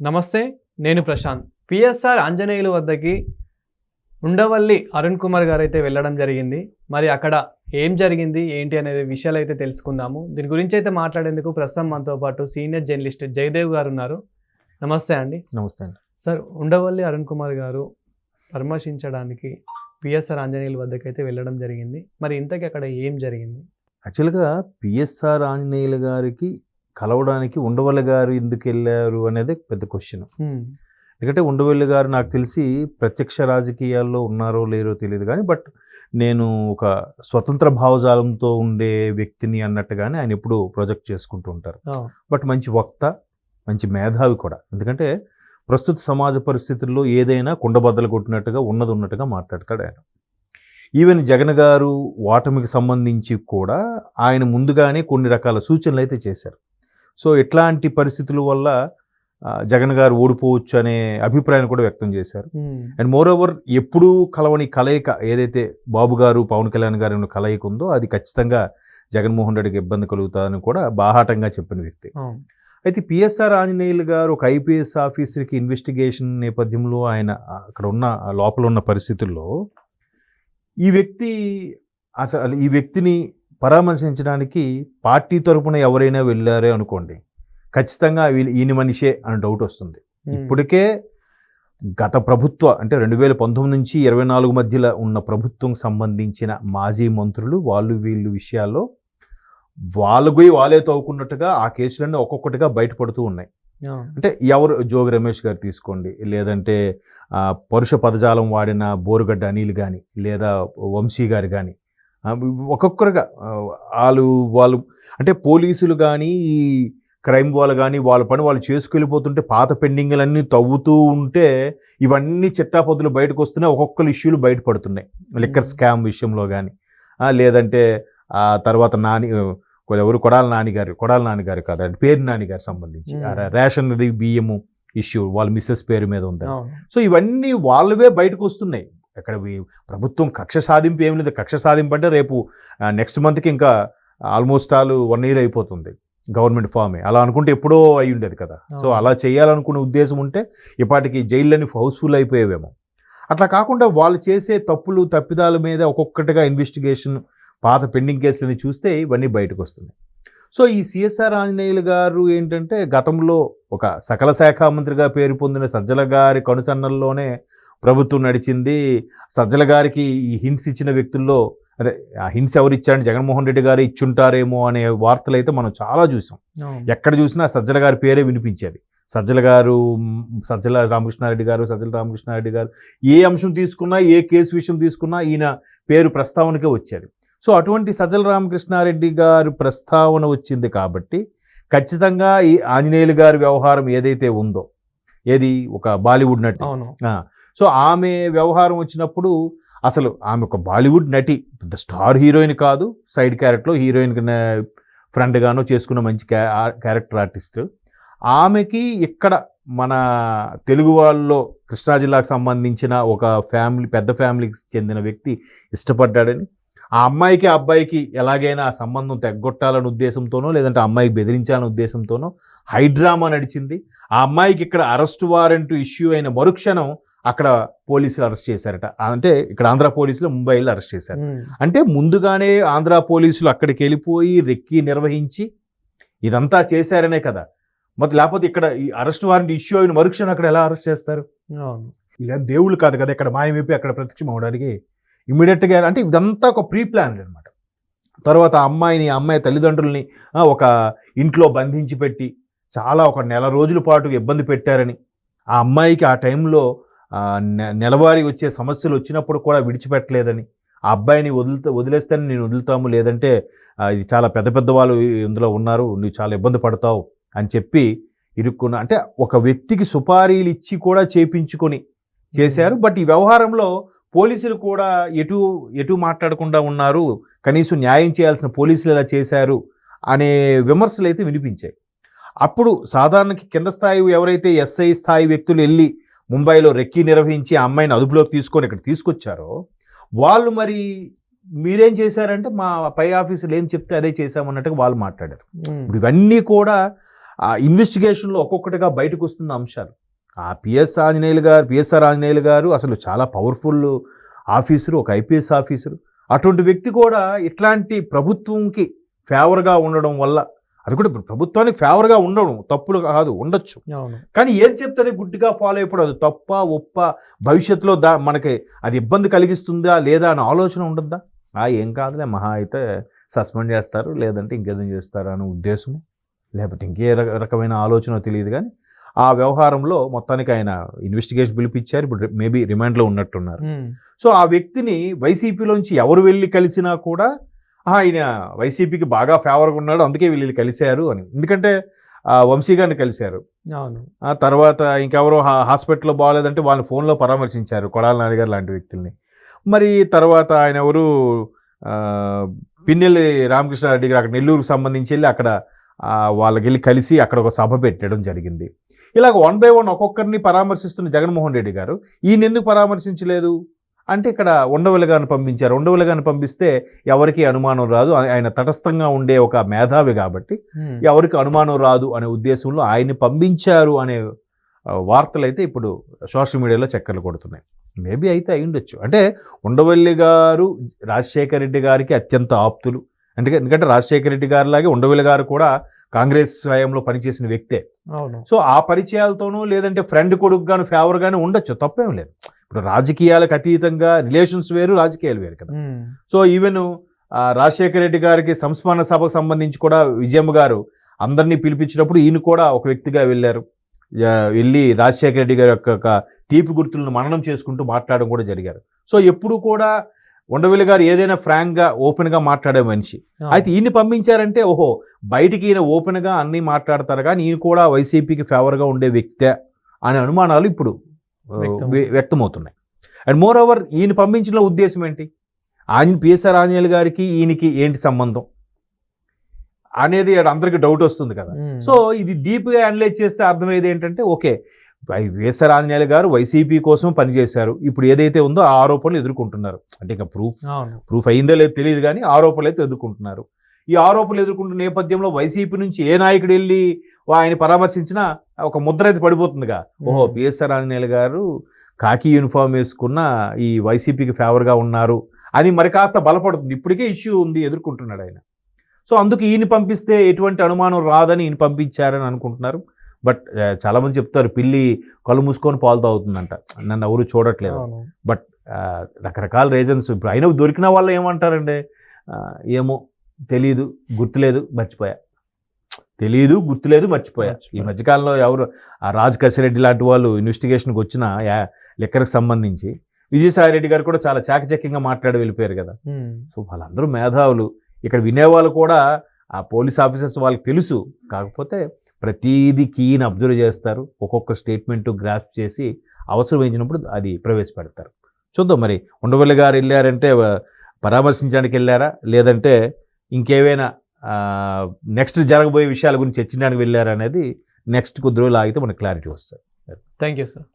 నమస్తే నేను ప్రశాంత్. పిఎస్ఆర్ ఆంజనేయులు వద్దకి ఉండవల్లి అరుణ్ కుమార్ గారు అయితే వెళ్ళడం జరిగింది. మరి అక్కడ ఏం జరిగింది ఏంటి అనేది విషయాలు అయితే తెలుసుకుందాము. దీని గురించి అయితే మాట్లాడేందుకు ప్రస్తుతం మనతో పాటు సీనియర్ జర్నలిస్ట్ జయదేవ్ గారు ఉన్నారు. నమస్తే అండి. నమస్తే అండి. సార్ ఉండవల్లి అరుణ్ కుమార్ గారు పరామర్శించడానికి పిఎస్ఆర్ ఆంజనేయుల వద్దకు అయితే వెళ్ళడం జరిగింది. మరి ఇంతకీ అక్కడ ఏం జరిగింది? యాక్చువల్గా పిఎస్ఆర్ ఆంజనేయులు గారికి కలవడానికి ఉండవల్లి గారు ఎందుకు వెళ్ళారు అనేది పెద్ద క్వశ్చన్. ఎందుకంటే ఉండవల్లి గారు నాకు తెలిసి ప్రత్యక్ష రాజకీయాల్లో ఉన్నారో లేరో తెలియదు కానీ బట్ నేను ఒక స్వతంత్ర భావజాలంతో ఉండే వ్యక్తిని అన్నట్టుగానే ఆయన ఎప్పుడు ప్రొజెక్ట్ చేసుకుంటూ ఉంటారు. బట్ మంచి వక్త మంచి మేధావి కూడా. ఎందుకంటే ప్రస్తుత సమాజ పరిస్థితుల్లో ఏదైనా కుండబద్దలు కొట్టినట్టుగా ఉన్నది ఉన్నట్టుగా మాట్లాడతాడు ఆయన. ఈవెన్ జగన్ గారు ఓటమికి సంబంధించి కూడా ఆయన ముందుగానే కొన్ని రకాల సూచనలు అయితే చేశారు. సో ఇట్లాంటి పరిస్థితుల వల్ల జగన్ గారు ఓడిపోవచ్చు అనే అభిప్రాయం కూడా వ్యక్తం చేశారు. అండ్ మోర్ ఓవర్ ఎప్పుడూ కలవని కలయిక ఏదైతే బాబు గారు పవన్ కళ్యాణ్ గారి కలయిక ఉందో అది ఖచ్చితంగా జగన్మోహన్ రెడ్డికి ఇబ్బంది కలుగుతుందని కూడా బాహాటంగా చెప్పిన వ్యక్తి. అయితే పిఎస్ఆర్ ఆంజనేయులు గారు ఒక ఐపీఎస్ ఆఫీసర్కి ఇన్వెస్టిగేషన్ నేపథ్యంలో ఆయన అక్కడ ఉన్న లోపల ఉన్న పరిస్థితుల్లో ఈ వ్యక్తి అసలు ఈ వ్యక్తిని పరామర్శించడానికి పార్టీ తరపున ఎవరైనా వెళ్ళారే అనుకోండి ఖచ్చితంగా వీళ్ళు ఈయన మనిషే అని డౌట్ వస్తుంది. ఇప్పటికే గత ప్రభుత్వ అంటే రెండు వేల పంతొమ్మిది నుంచి ఇరవై నాలుగు మధ్యలో ఉన్న ప్రభుత్వం సంబంధించిన మాజీ మంత్రులు వాళ్ళు వీళ్ళు విషయాల్లో వాళ్ళకు వాళ్ళే తవ్వుకున్నట్టుగా ఆ కేసులన్నీ ఒక్కొక్కటిగా బయటపడుతూ ఉన్నాయి. అంటే ఎవరు జోగి రమేష్ గారు తీసుకోండి లేదంటే పరుష పదజాలం వాడిన బోరుగడ్డ అనిల్ కానీ లేదా వంశీ గారు కానీ ఒక్కొక్కరుగా వాళ్ళు వాళ్ళు అంటే పోలీసులు కానీ ఈ క్రైమ్ వాళ్ళు కానీ వాళ్ళ పని వాళ్ళు చేసుకెళ్ళిపోతుంటే పాత పెండింగ్లన్నీ తవ్వుతూ ఉంటే ఇవన్నీ చిట్టాపొద్దులు బయటకు వస్తున్నాయి ఒక్కొక్కరు ఇష్యూలు బయటపడుతున్నాయి. లిక్కర్ స్కామ్ విషయంలో కానీ లేదంటే ఆ తర్వాత నాని ఎవరు? కొడాల నానిగారు కొడాల నానిగారు కాదు పేరు నానిగారు సంబంధించి. రేషన్ బియ్యము ఇష్యూ వాళ్ళ మిస్సెస్ పేరు మీద ఉంది సో ఇవన్నీ వాళ్ళవే బయటకు వస్తున్నాయి అక్కడ ప్రభుత్వం కక్ష సాధింపు ఏం లేదు. కక్ష సాధింపు అంటే రేపు నెక్స్ట్ మంత్కి ఇంకా ఆల్మోస్ట్ ఆల్ వన్ ఇయర్ అయిపోతుంది గవర్నమెంట్ ఫామే. అలా అనుకుంటే ఎప్పుడో అయి ఉండేది కదా. సో. అలా చేయాలనుకునే ఉద్దేశం ఉంటే ఇప్పటికి జైళ్ళని హౌస్ఫుల్ అయిపోయేవేమో. అట్లా కాకుండా వాళ్ళు చేసే తప్పులు తప్పిదాల మీద ఒక్కొక్కటిగా ఇన్వెస్టిగేషన్ పాత పెండింగ్ కేసులని చూస్తే ఇవన్నీ బయటకు వస్తున్నాయి సో ఈ సిఎస్ఆర్ ఆంజనేయులు గారు ఏంటంటే గతంలో ఒక సకల శాఖ మంత్రిగా పేరు పొందిన సజ్జల గారి కనుసన్నల్లోనే ప్రభుత్వం నడిచింది. సజ్జల గారికి ఈ హింట్స్ ఇచ్చిన వ్యక్తుల్లో అదే ఆ హింట్స్ ఎవరు ఇచ్చారని జగన్మోహన్ రెడ్డి గారు ఇచ్చుంటారేమో అనే వార్తలు అయితే మనం చాలా చూసాం. ఎక్కడ చూసినా సజ్జల గారి పేరే వినిపించేది. సజ్జల గారు సజ్జల రామకృష్ణారెడ్డి గారు సజ్జల రామకృష్ణారెడ్డి గారు ఏ అంశం తీసుకున్నా ఏ కేసు విషయం తీసుకున్నా ఈయన పేరు ప్రస్తావనకే వచ్చేది. సో అటువంటి సజ్జల రామకృష్ణారెడ్డి గారు ప్రస్తావన వచ్చింది కాబట్టి ఖచ్చితంగా ఈ ఆంజనేయులు గారి వ్యవహారం ఏదైతే ఉందో ఏది? ఒక బాలీవుడ్ నటి. సో ఆమె వ్యవహారం వచ్చినప్పుడు అసలు ఆమె ఒక బాలీవుడ్ నటి పెద్ద స్టార్ హీరోయిన్ కాదు సైడ్ క్యారెక్టర్లో హీరోయిన్ ఫ్రెండ్గానో చేసుకున్న మంచి క్యా క్యారెక్టర్ ఆర్టిస్ట్. ఆమెకి ఇక్కడ మన తెలుగు వాళ్ళలో కృష్ణా జిల్లాకు సంబంధించిన ఒక ఫ్యామిలీ పెద్ద ఫ్యామిలీకి చెందిన వ్యక్తి ఇష్టపడ్డాడని ఆ అమ్మాయికి ఆ అబ్బాయికి ఎలాగైనా ఆ సంబంధం తెగ్గొట్టాలనే ఉద్దేశంతోనో లేదంటే ఆ అమ్మాయికి బెదిరించాలనే ఉద్దేశంతోనో హైడ్రామా నడిచింది. ఆ అమ్మాయికి ఇక్కడ అరెస్ట్ వారెంట్ ఇష్యూ అయిన మరుక్షణం అక్కడ పోలీసులు అరెస్ట్ చేశారట. అంటే ఇక్కడ ఆంధ్ర పోలీసులు ముంబైలో అరెస్ట్ చేశారు. అంటే ముందుగానే ఆంధ్ర పోలీసులు అక్కడికి వెళ్ళిపోయి రెక్కి నిర్వహించి ఇదంతా చేశారనే కదా. మరి లేకపోతే ఇక్కడ ఈ అరెస్ట్ వారెంట్ ఇష్యూ అయిన మరుక్షణం అక్కడ ఎలా అరెస్ట్ చేస్తారు? ఇలా దేవుళ్ళు కాదు కదా ఇక్కడ మాయమైపోయి అక్కడ ప్రత్యక్షం అవడానికి ఇమీడియట్గా అంటే ఇదంతా ఒక ప్రీ ప్లాన్ అనమాట తర్వాత అమ్మాయిని అమ్మాయి తల్లిదండ్రుల్ని ఒక ఇంట్లో బంధించి పెట్టి చాలా ఒక నెల రోజుల పాటు ఇబ్బంది పెట్టారని ఆ అమ్మాయికి ఆ టైంలో నెలవారీ వచ్చే సమస్యలు వచ్చినప్పుడు కూడా విడిచిపెట్టలేదని ఆ అబ్బాయిని వదులుతా వదిలేస్తాను నేను వదులుతాము లేదంటే ఇది చాలా పెద్ద పెద్ద వాళ్ళు ఇందులో ఉన్నారు నువ్వు చాలా ఇబ్బంది పడతావు అని చెప్పి ఇరుక్కున్న అంటే ఒక వ్యక్తికి సుపారీలు ఇచ్చి కూడా చేపించుకొని చేశారు. బట్ ఈ వ్యవహారంలో పోలీసులు కూడా ఎటు ఎటు మాట్లాడకుండా ఉన్నారు. కనీసం న్యాయం చేయాల్సిన పోలీసులు ఇలా చేశారు అనే విమర్శలు అయితే వినిపించాయి. అప్పుడు సాధారణకి కింద స్థాయి ఎవరైతే ఎస్ఐ స్థాయి వ్యక్తులు వెళ్ళి ముంబైలో రెక్కి నిర్వహించి ఆ అమ్మాయిని అదుపులోకి తీసుకొని ఇక్కడ తీసుకొచ్చారో వాళ్ళు మరి మీరేం చేశారంటే మా పై ఆఫీసులు ఏం చెప్తే అదే చేశామన్నట్టుగా వాళ్ళు మాట్లాడారు. ఇప్పుడు ఇవన్నీ కూడా ఇన్వెస్టిగేషన్లో ఒక్కొక్కటిగా బయటకు వస్తున్న అంశాలు. ఆ పిఎస్ ఆంజనేయులు గారు పిఎస్ఆర్ ఆంజనేయులు గారు అసలు చాలా పవర్ఫుల్ ఆఫీసరు ఒక ఐపీఎస్ ఆఫీసరు. అటువంటి వ్యక్తి కూడా ఇట్లాంటి ప్రభుత్వంకి ఫేవర్గా ఉండడం వల్ల అది కూడా ప్రభుత్వానికి ఫేవర్గా ఉండడం తప్పులు కాదు ఉండొచ్చు. కానీ ఏది చెప్తే అది గుడ్డిగా ఫాలో అయిపోవడం అది తప్ప ఒప్ప భవిష్యత్తులో దా మనకి అది ఇబ్బంది కలిగిస్తుందా లేదా అనే ఆలోచన ఉండద్దా? ఆ ఏం కాదులే మహా అయితే సస్పెండ్ చేస్తారు లేదంటే ఇంకేదైనా చేస్తారు అనే ఉద్దేశం లేకపోతే ఇంకే రక- రకమైన ఆలోచన తెలియదు కానీ ఆ వ్యవహారంలో మొత్తానికి ఆయన ఇన్వెస్టిగేషన్ పిలిపించారు. ఇప్పుడు మేబీ రిమాండ్లో ఉన్నట్టున్నారు. ఉమ్. సో ఆ వ్యక్తిని వైసీపీలోంచి ఎవరు వెళ్ళి కలిసినా కూడా "ఆ, ఆయన వైసీపీకి బాగా ఫేవర్గా ఉన్నాడు అందుకే వీళ్ళు కలిశారు అని. ఎందుకంటే ఆ, వంశీ గారిని కలిశారు. అవును. ఆ తర్వాత ఇంకెవరో హాస్పిటల్లో బాగాలేదంటే వాళ్ళని ఫోన్లో పరామర్శించారు కొడాల నాన్నగారు లాంటి వ్యక్తుల్ని. మరి తర్వాత ఆయన ఎవరు పిన్నెల్లి రామకృష్ణారెడ్డి గారు అక్కడ నెల్లూరుకు సంబంధించి వెళ్ళి అక్కడ వాళ్ళకి వెళ్ళి కలిసి అక్కడ ఒక సభ పెట్టడం జరిగింది. ఇలాగ వన్ బై వన్ ఒక్కొక్కరిని పరామర్శిస్తున్న జగన్మోహన్ రెడ్డి గారు ఈయన ఎందుకు పరామర్శించలేదు? అంటే ఇక్కడ ఉండవల్లి గారిని పంపించారు. ఉండవల్లి గారిని పంపిస్తే ఎవరికి అనుమానం రాదు. ఆయన తటస్థంగా ఉండే ఒక మేధావి కాబట్టి. ఎవరికి అనుమానం రాదు అనే ఉద్దేశంలో ఆయన్ని పంపించారు అనే వార్తలు అయితే ఇప్పుడు సోషల్ మీడియాలో చక్కర్లు కొడుతున్నాయి. మేబీ అయితే అయి ఉండొచ్చు అంటే ఉండవల్లి గారు రాజశేఖర రెడ్డి గారికి అత్యంత ఆప్తులు. అంటే ఎందుకంటే రాజశేఖర రెడ్డి గారి లాగే ఉండవల్లి గారు కూడా కాంగ్రెస్ హయాంలో పనిచేసిన వ్యక్తే. సో ఆ పరిచయాలతోనూ లేదంటే ఫ్రెండ్ కొడుకు గాను ఫేవర్ గాను ఉండొచ్చు తప్పేం లేదు. ఇప్పుడు రాజకీయాలకు అతీతంగా రిలేషన్స్ వేరు రాజకీయాలు వేరు కదా. సో ఈవెన్ రాజశేఖర రెడ్డి గారికి సంస్మరణ సభకు సంబంధించి కూడా విజయమ్మ గారు అందరినీ పిలిపించినప్పుడు ఈయన కూడా ఒక వ్యక్తిగా వెళ్ళారు. వెళ్ళి రాజశేఖర రెడ్డి గారి యొక్క తీపి గుర్తులను మననం చేసుకుంటూ మాట్లాడడం కూడా జరిగారు. సో ఎప్పుడు కూడా ఉండవల్లి గారు ఏదైనా ఫ్రాంక్గా ఓపెన్గా మాట్లాడే మనిషి. అయితే ఈయన పంపించారంటే ఓహో బయటికి ఈయన ఓపెన్గా అన్నీ మాట్లాడతారు. కానీ ఈయన కూడా వైసీపీకి ఫేవర్గా ఉండే వ్యక్తే అనే అనుమానాలు ఇప్పుడు వ్యక్తమవుతున్నాయి. అండ్ మోర్ ఓవర్ ఈయన పంపించిన ఉద్దేశం ఏంటి? ఆంజ పిఎస్ఆర్ ఆంజనేయులు గారికి ఈయనకి ఏంటి సంబంధం? అనేది అందరికి డౌట్ వస్తుంది కదా. సో ఇది డీప్గా అనలైజ్ చేస్తే అర్థమయ్యేది ఏంటంటే ఓకే వైఎస్ఆర్ ఆంజనేయులు గారు వైసీపీ కోసం పనిచేశారు. ఇప్పుడు ఏదైతే ఉందో ఆ ఆరోపణలు ఎదుర్కొంటున్నారు. అంటే ఇంకా ప్రూఫ్ ప్రూఫ్ అయిందో లేదో తెలియదు కానీ ఆరోపణలు అయితే ఎదుర్కొంటున్నారు. ఈ ఆరోపణలు ఎదుర్కొంటున్న నేపథ్యంలో వైసీపీ నుంచి ఏ నాయకుడు వెళ్ళి ఆయన పరామర్శించినా ఒక ముద్ర అయితే పడిపోతుందిగా. ఓహో. పిఎస్ఆర్ ఆంజనేయులు గారు కాకి యూనిఫామ్ వేసుకున్న ఈ వైసీపీకి ఫేవర్గా ఉన్నారు అని మరి కాస్త బలపడుతుంది. ఇప్పటికే ఇష్యూ ఉంది ఎదుర్కొంటున్నాడు ఆయన. సో అందుకు ఈయన పంపిస్తే ఎటువంటి అనుమానం రాదని ఈయన పంపించారని అనుకుంటున్నారు. బట్ చాలా మంది చెప్తారు పిల్లి కళ్ళు మూసుకొని పాలు తాగుతుందంట. నన్ను ఎవరు చూడట్లేదు. ఆ, రకరకాల రీజన్స్ ఇప్పుడు అయినా దొరికిన వాళ్ళు ఏమంటారండి? ఏమో తెలీదు గుర్తులేదు మర్చిపోయా. తెలీదు గుర్తులేదు మర్చిపోయా. ఈ. మధ్యకాలంలో ఎవరు ఆ రాజ్ కసిరెడ్డి లాంటి వాళ్ళు ఇన్వెస్టిగేషన్కి వచ్చిన యా- లెక్కలకు సంబంధించి విజయసాయి రెడ్డి గారు కూడా చాలా చాకచక్యంగా మాట్లాడి వెళ్ళిపోయారు కదా. సో వాళ్ళందరూ మేధావులు. ఇక్కడ వినేవాళ్ళు కూడా ఆ పోలీస్ ఆఫీసర్స్ వాళ్ళకి తెలుసు. కాకపోతే ప్రతీది కీని అబ్జర్వ్ చేస్తారు. ఒక్కొక్క స్టేట్మెంట్ గ్రాస్ప్ చేసి అవసరం అది ప్రవేశపెడతారు. చూద్దాం మరి. ఉండవల్లి గారు వెళ్ళారంటే పరామర్శించడానికి వెళ్ళారా? లేదంటే ఇంకేవైనా నెక్స్ట్ జరగబోయే విషయాల గురించి చర్చించడానికి వెళ్ళారా అనేది నెక్స్ట్ కొద్ది రోజులు ఆగితే మనకు క్లారిటీ వస్తుంది. Thank you sir